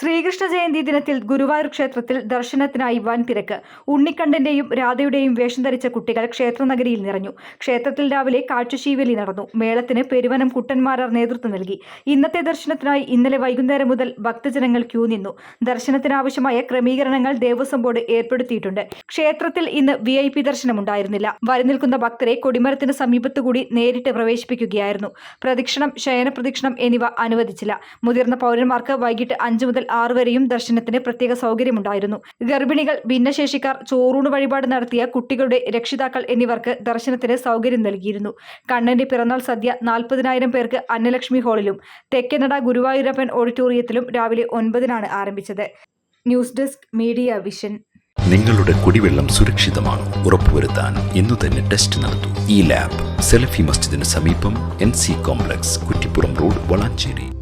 ശ്രീകൃഷ്ണ ജയന്തി ദിനത്തിൽ ഗുരുവായൂർ ക്ഷേത്രത്തിൽ ദർശനത്തിനായി വൻ തിരക്ക്. ഉണ്ണിക്കണ്ണന്റെയും രാധയുടെയും വേഷം ധരിച്ച കുട്ടികൾ ക്ഷേത്രനഗരിയിൽ നിറഞ്ഞു. ക്ഷേത്രത്തിൽ രാവിലെ കാഴ്ചശീവലി നടന്നു. മേളത്തിന് പെരുവനം കുട്ടന്മാരാർ നേതൃത്വം നൽകി. ഇന്നത്തെ ദർശനത്തിനായി ഇന്നലെ വൈകുന്നേരം മുതൽ ഭക്തജനങ്ങൾ ക്യൂ നിന്നു. ദർശനത്തിനാവശ്യമായ ക്രമീകരണങ്ങൾ ദേവസ്വം ബോർഡ് ഏർപ്പെടുത്തിയിട്ടുണ്ട്. ക്ഷേത്രത്തിൽ ഇന്ന് വി ഐ പി ദർശനമുണ്ടായിരുന്നില്ല. വരനിൽക്കുന്ന ഭക്തരെ കൊടിമരത്തിന് സമീപത്തുകൂടി നേരിട്ട് പ്രവേശിപ്പിക്കുകയായിരുന്നു. പ്രദക്ഷിണം ശയന പ്രദക്ഷിണം എന്നിവ അനുവദിച്ചില്ല. മുതിർന്ന പൗരന്മാർക്ക് വൈകിട്ട് അഞ്ചു മുതൽ ആറ് വരെയും ദർശനത്തിന് പ്രത്യേക സൗകര്യമുണ്ടായിരുന്നു. ഗർഭിണികൾ ഭിന്നശേഷിക്കാർ ചോറൂണ് വഴിപാട് നടത്തിയ കുട്ടികളുടെ രക്ഷിതാക്കൾ എന്നിവർക്ക് ദർശനത്തിന് സൗകര്യം നൽകിയിരുന്നു. കണ്ണന്റെ പിറന്നാൾ സദ്യ നാൽപ്പതിനായിരം പേർക്ക് അന്നലക്ഷ്മി ഹാളിലും തെക്കേനട ഗുരുവായൂരപ്പൻ ഓഡിറ്റോറിയത്തിലും രാവിലെ ഒൻപതിനാണ് ആരംഭിച്ചത്. News desk media vision. നിങ്ങളുടെ കുടിവെള്ളം സുരക്ഷിതമാണ്? ഉറപ്പുവരുത്താൻ ഇന്ന് തന്നെ ടെസ്റ്റ് നടത്തൂ. ഈ ലാബ് സെലഫി മസ്ജിദിന് സമീപം N C complex Kuttippuram road Valanchery.